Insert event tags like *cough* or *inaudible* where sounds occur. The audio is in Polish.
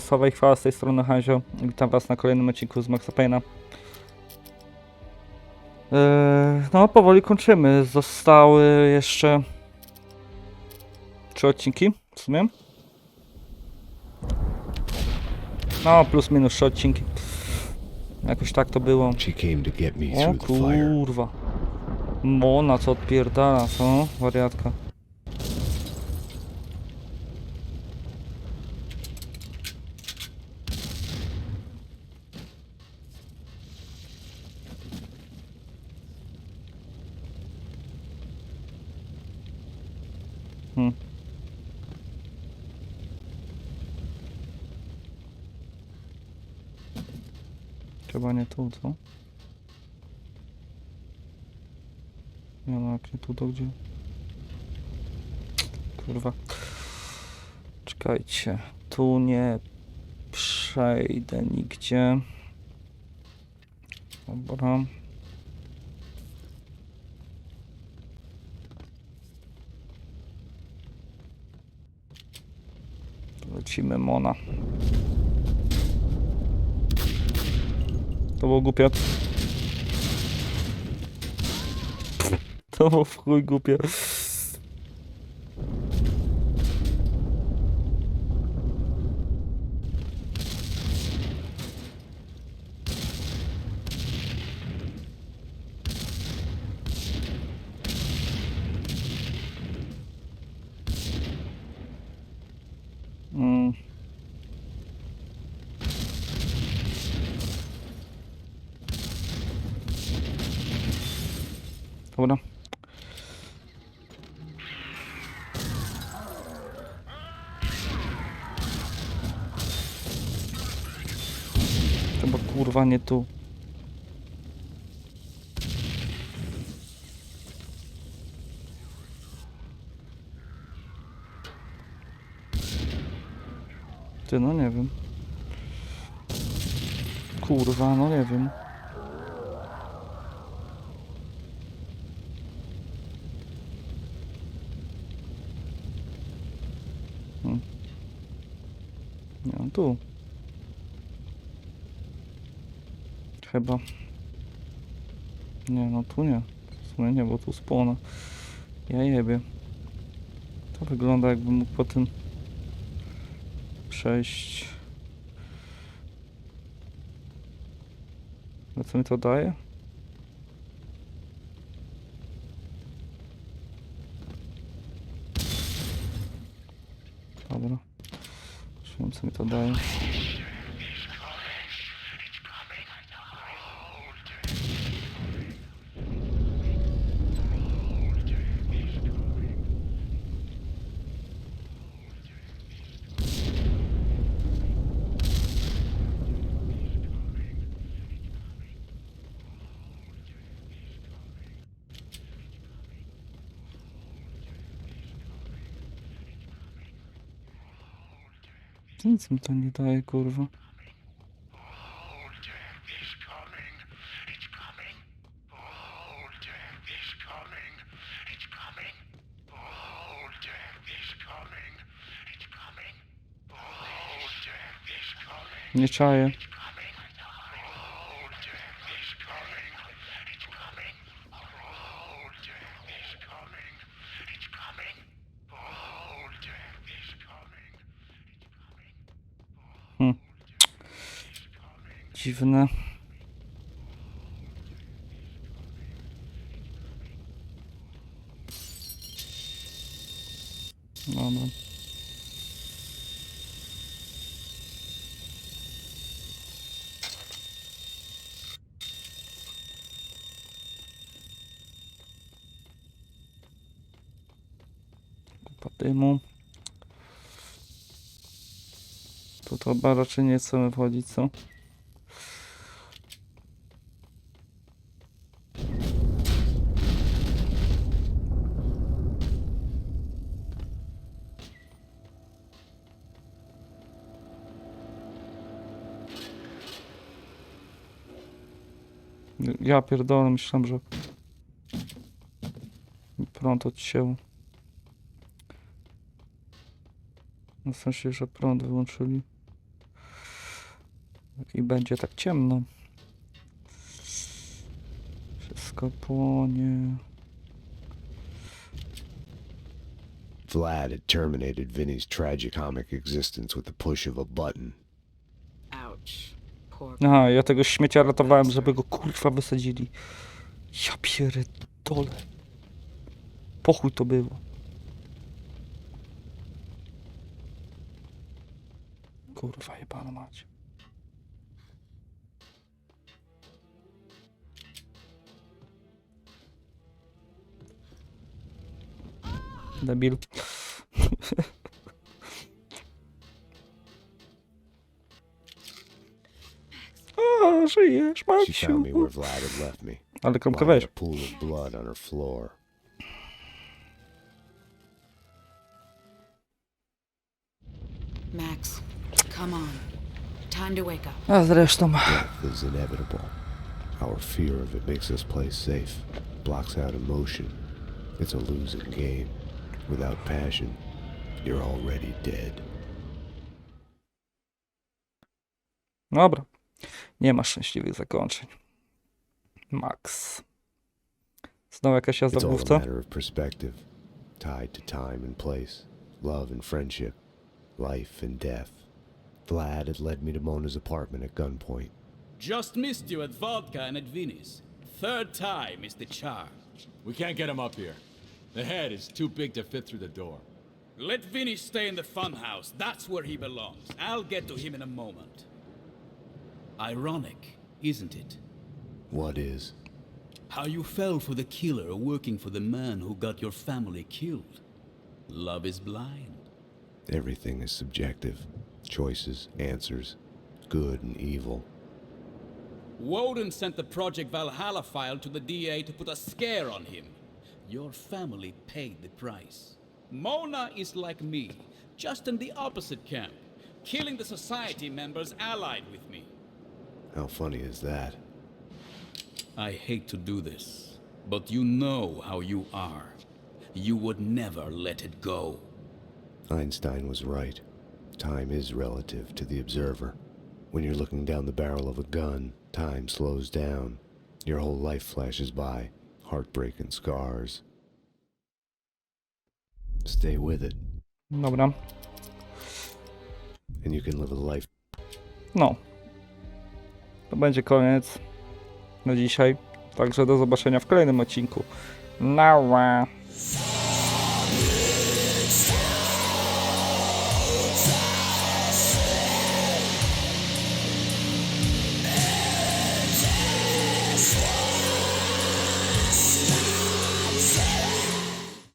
Sława i chwała z tej strony Hanzio. Witam was na kolejnym odcinku z Maxa Payne'a. Eee, no, powoli kończymy. Zostały jeszcze trzy odcinki w sumie. No, plus minus trzy odcinki. Jakoś tak to było. O kurwa. Mona co odpierdala, co? Wariatka. Hmm. Chyba nie tu, co? Nie no, jak nie tu, to gdzie? Kurwa. Czekajcie. Tu nie przejdę nigdzie. Dobra. Lecimy Mona. To było głupie. *laughs* To było w chuj głupie. Dobra. Chyba kurwa nie tu. Ty no nie wiem. Kurwa, no nie wiem. Hmm. Nie, no tu. Chyba. Nie, no tu nie. W sumie nie, bo tu spłona. Ja jebie. To wygląda jakbym mógł po tym przejść. A co mi to daje? Dobra. Już wiem co mi to daje. Nic mi to nie daje, kurwa. Nie czaję. Dziwne. Dobra. Kupa dymu. Tu to chyba raczej nie chcemy wchodzić, co? Ja pierdolę, myślałem, że prąd odcięło. No w sensie, że prąd wyłączyli. I będzie tak ciemno. Wszystko płonie. Vlad had terminated Vinny's tragicomic existence with the push of a button. Aha, ja tego śmiecia ratowałem, żeby go kurwa wysadzili. Ja pierdolę. Pochuj to było. Kurwa jebana mać. Debil. A, żyjesz, She Maksiu. found me where Vlad had left me, *laughs* Ale kromkę lying weź. a pool of blood on her floor. Max, come on. Time to wake up. A zresztą. Death is inevitable. Our fear of it makes this place safe, blocks out emotion. It's a losing game. Without passion, you're already dead. Dobra. Nie ma szczęśliwych zakończeń. Max. Znowu jakaś jazda w główce? tied to time and place, love and friendship, life and death. Vlad had led me to Mona's apartment at gunpoint. Just missed you at vodka and at Vinny's. Third time is the charm. We can't get him up here. The head is too big to fit through the door. Let Vinny stay in the funhouse. That's where he belongs. I'll get to him in a moment. Ironic, isn't it? What is? How you fell for the killer working for the man who got your family killed. Love is blind. Everything is subjective. Choices, answers, good and evil. Woden sent the Project Valhalla file to the DA to put a scare on him. Your family paid the price. Mona is like me, just in the opposite camp, killing the society members allied with me. How funny is that? I hate to do this, but you know how you are. You would never let it go. Einstein was right. Time is relative to the observer. When you're looking down the barrel of a gun, time slows down. Your whole life flashes by, heartbreak and scars. Stay with it, Dobra. and you can live a life No. To będzie koniec na dzisiaj. Także do zobaczenia w kolejnym odcinku. Nara.